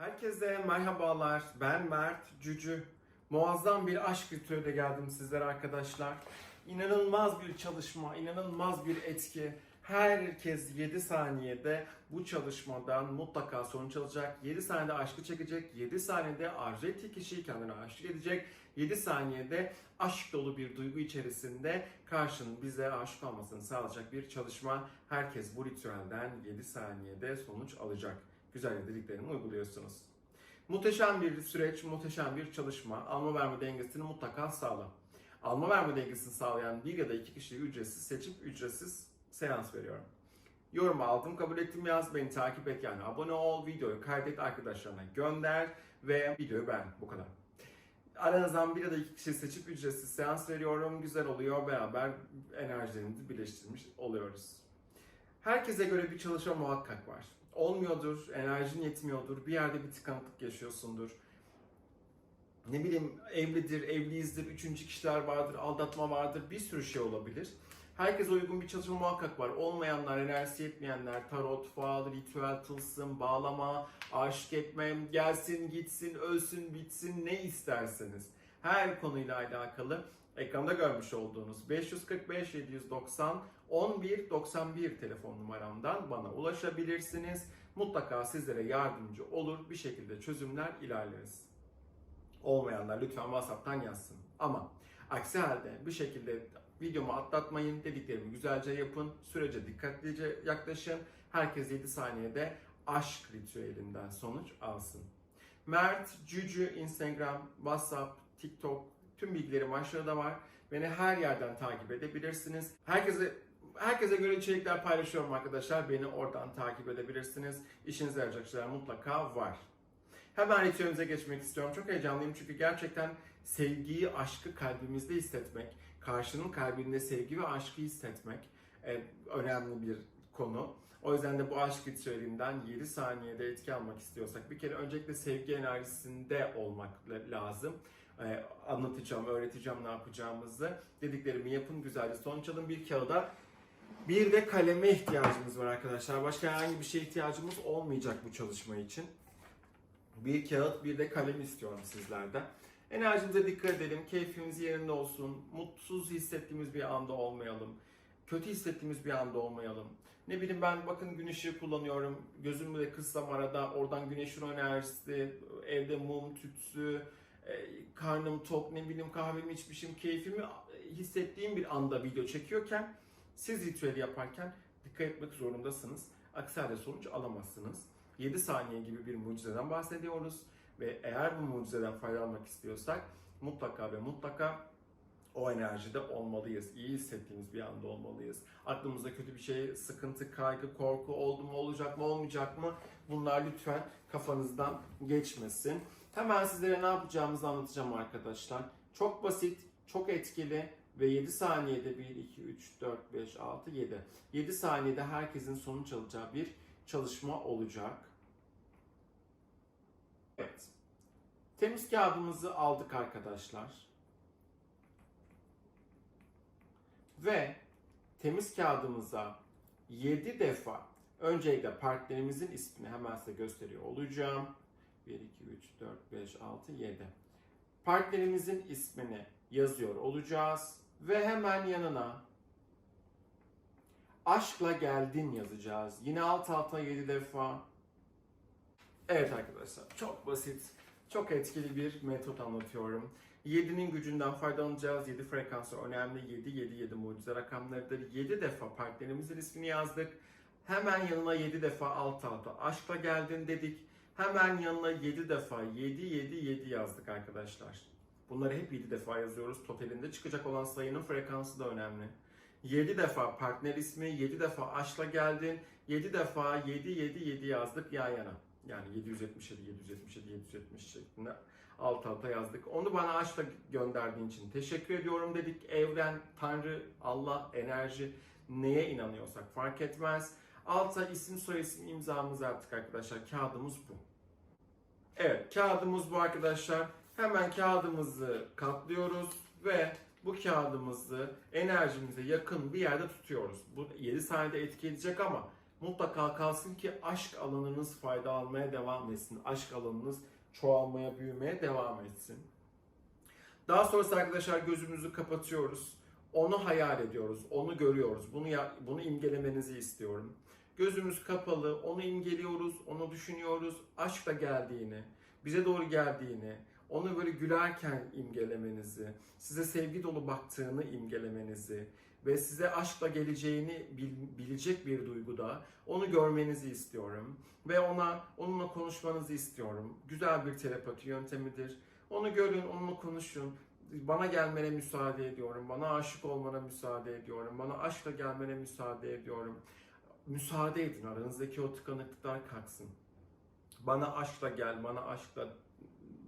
Herkese merhabalar. Ben Mert Cücü. Muazzam bir aşk ritüeliyle geldim sizlere arkadaşlar. İnanılmaz bir çalışma, inanılmaz bir etki. Herkes 7 saniyede bu çalışmadan mutlaka sonuç alacak. 7 saniyede aşkı çekecek. 7 saniyede arzu ettiği kişiyi kendine aşık edecek. 7 saniyede aşk dolu bir duygu içerisinde karşının bize aşık olmasını sağlayacak bir çalışma. Herkes bu ritüelden 7 saniyede sonuç alacak güzel dediklerimi uyguluyorsunuz. Muhteşem bir süreç, muhteşem bir çalışma. Alma verme dengesini mutlaka sağla. Alma verme dengesini sağlayan bir ya da iki kişiyi ücretsiz seçip ücretsiz seans veriyorum. Yorum aldım, kabul ettim yaz, beni takip et yani abone ol, videoyu kaydet, arkadaşlarına gönder ve videoyu beğen. Bu kadar. Aranızdan bir ya da iki kişi seçip ücretsiz seans veriyorum. Güzel oluyor, beraber enerjilerimizi birleştirmiş oluyoruz. Herkese göre bir çalışma muhakkak var. Olmuyordur, enerjin yetmiyordur, bir yerde bir tıkanıklık yaşıyorsundur. Ne bileyim evlidir, evliyizdir, üçüncü kişiler vardır, aldatma vardır, bir sürü şey olabilir. Herkese uygun bir çalışma muhakkak var. Olmayanlar, enerjisi yetmeyenler, tarot, fal, ritüel, tılsım, bağlama, aşık etme, gelsin, gitsin, ölsün, bitsin ne isterseniz. Her konuyla alakalı ekranda görmüş olduğunuz 545 790 11 91 telefon numaramdan bana ulaşabilirsiniz. Mutlaka sizlere yardımcı olur. Bir şekilde çözümler ilerleriz. Olmayanlar lütfen WhatsApp'tan yazsın. Ama aksi halde bir şekilde videomu atlatmayın. Dediklerimi güzelce yapın. Sürece dikkatlice yaklaşın. Herkes 7 saniyede aşk ritüelinden sonuç alsın. Mert Cücü Instagram, WhatsApp, TikTok tüm bilgilerim aşağıda var. Beni her yerden takip edebilirsiniz. Herkese herkese göre içerikler paylaşıyorum arkadaşlar. Beni oradan takip edebilirsiniz. İşinize yarayacak şeyler mutlaka var. Hemen ritüelimize geçmek istiyorum. Çok heyecanlıyım çünkü gerçekten sevgiyi, aşkı kalbimizde hissetmek, karşının kalbinde sevgi ve aşkı hissetmek e, önemli bir konu. O yüzden de bu aşk ritüelinden 7 saniyede etki almak istiyorsak bir kere öncelikle sevgi enerjisinde olmak lazım. Ee, anlatacağım, öğreteceğim ne yapacağımızı. Dediklerimi yapın, güzelce sonuç alın. Bir kağıda bir de kaleme ihtiyacımız var arkadaşlar. Başka herhangi bir şeye ihtiyacımız olmayacak bu çalışma için. Bir kağıt, bir de kalem istiyorum sizlerden. Enerjimize dikkat edelim, keyfimiz yerinde olsun, mutsuz hissettiğimiz bir anda olmayalım, kötü hissettiğimiz bir anda olmayalım. Ne bileyim ben bakın gün ışığı kullanıyorum, gözümü de kıssam arada oradan güneşin enerjisi, evde mum tütsü, e, karnım tok, ne bileyim kahvemi içmişim, keyfimi hissettiğim bir anda video çekiyorken siz ritüeli yaparken dikkat etmek zorundasınız. Aksi halde sonuç alamazsınız. 7 saniye gibi bir mucizeden bahsediyoruz ve eğer bu mucizeden faydalanmak istiyorsak mutlaka ve mutlaka o enerjide olmalıyız. İyi hissettiğimiz bir anda olmalıyız. Aklımızda kötü bir şey, sıkıntı, kaygı, korku oldu mu, olacak mı, olmayacak mı? Bunlar lütfen kafanızdan geçmesin. Hemen sizlere ne yapacağımızı anlatacağım arkadaşlar. Çok basit, çok etkili ve 7 saniyede 1, 2, 3, 4, 5, 6, 7. 7 saniyede herkesin sonuç alacağı bir çalışma olacak. Evet. Temiz kağıdımızı aldık arkadaşlar. Ve temiz kağıdımıza 7 defa öncelikle partnerimizin ismini hemen size gösteriyor olacağım. 1, 2, 3, 4, 5, 6, 7. Partnerimizin ismini yazıyor olacağız. Ve hemen yanına aşkla geldin yazacağız. Yine alt alta 7 defa. Evet arkadaşlar çok basit, çok etkili bir metot anlatıyorum. 7'nin gücünden faydalanacağız. 7 frekansı önemli. 7, 7, 7 mucize rakamlarıdır. 7 defa partnerimizin ismini yazdık. Hemen yanına 7 defa alt alta aşkla geldin dedik. Hemen yanına 7 defa 7, 7, 7 yazdık arkadaşlar. Bunları hep 7 defa yazıyoruz. Totalinde çıkacak olan sayının frekansı da önemli. 7 defa partner ismi, 7 defa aşkla geldin, 7 defa 7, 7, 7 yazdık yan yana. Yani 777, 777, 770 şeklinde alt alta yazdık. Onu bana aşkla gönderdiğin için teşekkür ediyorum dedik. Evren, Tanrı, Allah, enerji neye inanıyorsak fark etmez. Alta isim soyisim imzamızı attık arkadaşlar. Kağıdımız bu. Evet kağıdımız bu arkadaşlar. Hemen kağıdımızı katlıyoruz ve bu kağıdımızı enerjimize yakın bir yerde tutuyoruz. Bu 7 saniyede etki edecek ama mutlaka kalsın ki aşk alanınız fayda almaya devam etsin. Aşk alanınız çoğalmaya, büyümeye devam etsin. Daha sonrası arkadaşlar gözümüzü kapatıyoruz. Onu hayal ediyoruz, onu görüyoruz. Bunu bunu imgelemenizi istiyorum. Gözümüz kapalı, onu imgeliyoruz, onu düşünüyoruz. Aşkla geldiğini, bize doğru geldiğini, onu böyle gülerken imgelemenizi, size sevgi dolu baktığını imgelemenizi ve size aşkla geleceğini bil- bilecek bir duyguda onu görmenizi istiyorum ve ona onunla konuşmanızı istiyorum. Güzel bir telepati yöntemidir. Onu görün, onunla konuşun. Bana gelmene müsaade ediyorum. Bana aşık olmana müsaade ediyorum. Bana aşkla gelmene müsaade ediyorum. Müsaade edin. Aranızdaki o tıkanıklıklar kalksın. Bana aşkla gel, bana aşkla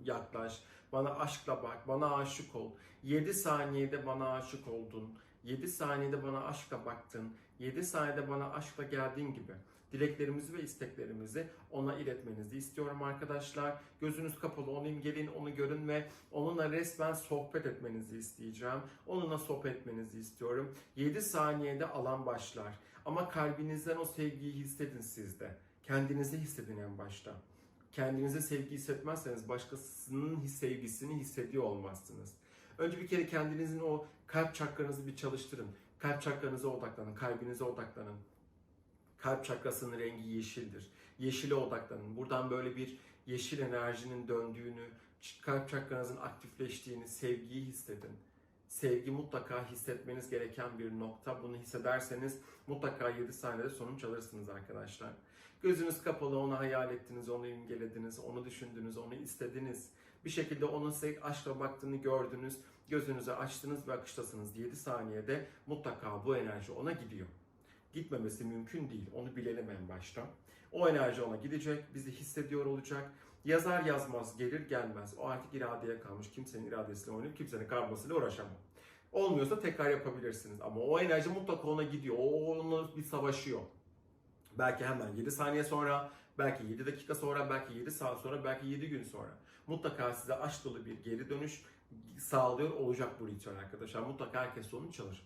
yaklaş, bana aşkla bak, bana aşık ol. 7 saniyede bana aşık oldun. 7 saniyede bana aşkla baktın. 7 saniyede bana aşkla geldiğin gibi dileklerimizi ve isteklerimizi ona iletmenizi istiyorum arkadaşlar. Gözünüz kapalı onu imgeleyin, onu görün ve onunla resmen sohbet etmenizi isteyeceğim. Onunla sohbet etmenizi istiyorum. 7 saniyede alan başlar. Ama kalbinizden o sevgiyi hissedin sizde. Kendinizi hissedin en başta. Kendinize sevgi hissetmezseniz başkasının sevgisini hissediyor olmazsınız. Önce bir kere kendinizin o kalp çakranızı bir çalıştırın. Kalp çakranıza odaklanın, kalbinize odaklanın. Kalp çakrasının rengi yeşildir. Yeşile odaklanın. Buradan böyle bir yeşil enerjinin döndüğünü, kalp çakranızın aktifleştiğini, sevgiyi hissedin. Sevgi mutlaka hissetmeniz gereken bir nokta. Bunu hissederseniz mutlaka 7 saniyede sonuç alırsınız arkadaşlar. Gözünüz kapalı onu hayal ettiniz, onu imgelediniz, onu düşündünüz, onu istediniz. Bir şekilde onun size aşkla baktığını gördünüz, gözünüzü açtınız ve akıştasınız. 7 saniyede mutlaka bu enerji ona gidiyor. Gitmemesi mümkün değil. Onu bilelim en başta. O enerji ona gidecek, bizi hissediyor olacak. Yazar yazmaz, gelir gelmez. O artık iradeye kalmış. Kimsenin iradesiyle oynayıp kimsenin karmasıyla uğraşamam. Olmuyorsa tekrar yapabilirsiniz. Ama o enerji mutlaka ona gidiyor. O onunla bir savaşıyor. Belki hemen 7 saniye sonra, belki 7 dakika sonra, belki 7 saat sonra, belki 7 gün sonra. Mutlaka size aşk dolu bir geri dönüş sağlıyor olacak bu ritüel arkadaşlar. Mutlaka herkes sonuç alır.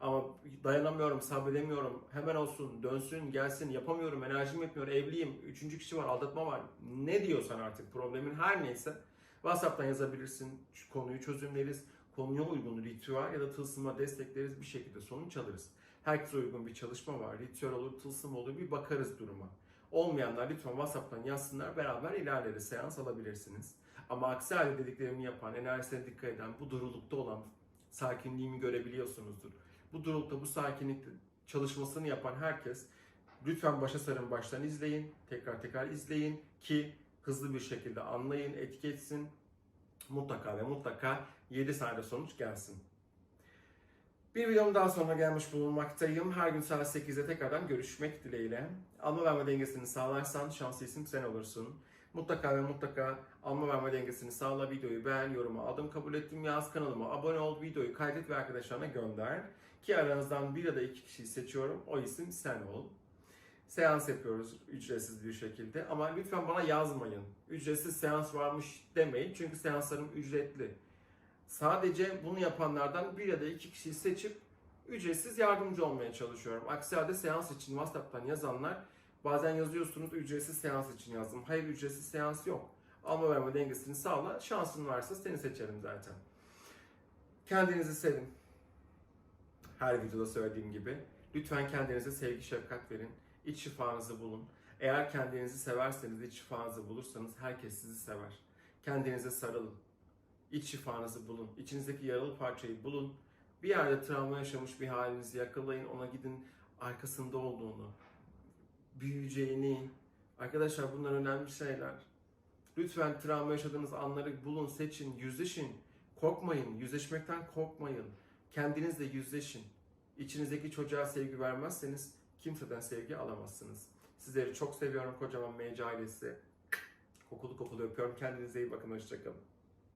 Ama dayanamıyorum, sabredemiyorum, hemen olsun, dönsün, gelsin, yapamıyorum, enerjim yetmiyor, evliyim, üçüncü kişi var, aldatma var. Ne diyorsan artık problemin her neyse WhatsApp'tan yazabilirsin, konuyu çözümleriz, konuya uygun ritüel ya da tılsıma destekleriz bir şekilde sonuç alırız. Herkese uygun bir çalışma var, ritüel olur, tılsım olur bir bakarız duruma. Olmayanlar lütfen WhatsApp'tan yazsınlar, beraber ilerleriz, seans alabilirsiniz. Ama aksi halde dediklerimi yapan, enerjisine dikkat eden, bu durulukta olan sakinliğimi görebiliyorsunuzdur. Bu durulukta, bu sakinlikte çalışmasını yapan herkes lütfen başa sarın baştan izleyin, tekrar tekrar izleyin ki hızlı bir şekilde anlayın, etki etsin. Mutlaka ve mutlaka 7 saniyede sonuç gelsin. Bir videom daha sonra gelmiş bulunmaktayım. Her gün saat 8'de tekrardan görüşmek dileğiyle. Alma verme dengesini sağlarsan şanslı isim sen olursun. Mutlaka ve mutlaka alma verme dengesini sağla, videoyu beğen, yoruma adım kabul ettim yaz, kanalıma abone ol, videoyu kaydet ve arkadaşlarına gönder. Ki aranızdan bir ya da iki kişiyi seçiyorum, o isim sen ol. Seans yapıyoruz ücretsiz bir şekilde ama lütfen bana yazmayın. Ücretsiz seans varmış demeyin çünkü seanslarım ücretli. Sadece bunu yapanlardan bir ya da iki kişiyi seçip ücretsiz yardımcı olmaya çalışıyorum. Aksi halde seans için WhatsApp'tan yazanlar bazen yazıyorsunuz ücretsiz seans için yazdım. Hayır ücretsiz seans yok. Alma verme dengesini sağla. Şansın varsa seni seçerim zaten. Kendinizi sevin. Her videoda söylediğim gibi. Lütfen kendinize sevgi şefkat verin. İç şifanızı bulun. Eğer kendinizi severseniz, iç şifanızı bulursanız herkes sizi sever. Kendinize sarılın. İç şifanızı bulun. İçinizdeki yaralı parçayı bulun. Bir yerde travma yaşamış bir halinizi yakalayın. Ona gidin arkasında olduğunu, büyüyeceğini. Arkadaşlar bunlar önemli şeyler. Lütfen travma yaşadığınız anları bulun, seçin, yüzleşin. Korkmayın, yüzleşmekten korkmayın. Kendinizle yüzleşin. İçinizdeki çocuğa sevgi vermezseniz kimseden sevgi alamazsınız. Sizleri çok seviyorum kocaman MC ailesi. Kokulu kokulu öpüyorum. Kendinize iyi bakın. Hoşçakalın.